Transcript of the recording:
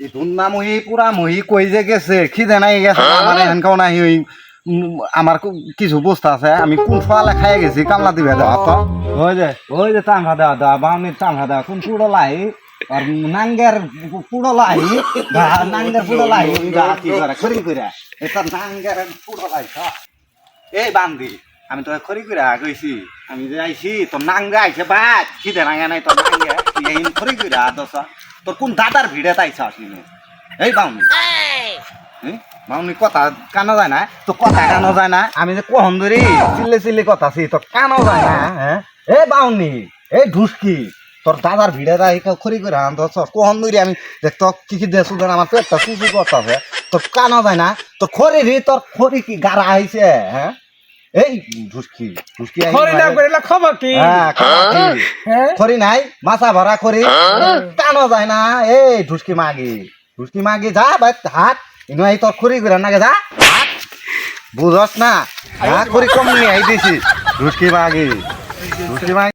এই ধুন্না মহি পুরা মহি কই যে গেছে খিদে নাই গেছে আমার এখানকাও নাই ওই আমার কিছু বস্তু আছে আমি কোন ফলে খাই গেছি কামলা দিবে দেওয়া তো ওই যে ওই যে টামা দেওয়া দেওয়া বাউনির টামা দেওয়া কোন পুরো লাই? আর নাঙ্গের পুরো লাই বা নাঙ্গের পুরো লাই যা কি করে খরি করে এটা নাঙ্গের পুরো লাই। এই বান্দি। আমি তোকে খরি করে কইছি, আমি যে আইছি, তোর নাঙ্গে আইছে বাদ। খিদে নাঙ্গে নাই তোর তুই খরি করে দশ তোর কোন দাদার ভিড়ে তাইছ আসলি এই বাউনি? মাউনি কথা কানা যায় না? তো কথা কানো যায় না? আমি যে কহন ধরি, চিল্লে চিল্লে কথা ছি তো কানো যায় না হ্যাঁ? এ বাউনি এই ঢুসকি, তোর দাদার ভিড়ে যাই খড়ি করে আন কহন ধরি আমি দেখ তো কি কি দেশ আমার পেটটা সুসু কথা আছে তোর কানো যায় না? তোর খড়ি রি তোর খড়ি কি গাড়া আইছে হ্যাঁ? এই ঢুসকি ঢুসকি খরি না। করিলে খবর কি? হ্যাঁ খবর কি? হ্যাঁ? খড়ি নাই মাছা ভরা খড়ি। টানো যায় না। এই ঢুসকি মাগি। ঢুসকি মাগি যা ভাই হাত। ইনো এই তোর খরি করে নাগে যা। বুঝস না। হ্যাঁ খড়ি কম নিয়ে আই দিছি ঢুসকি মাগি। ঢুসকি মাগি।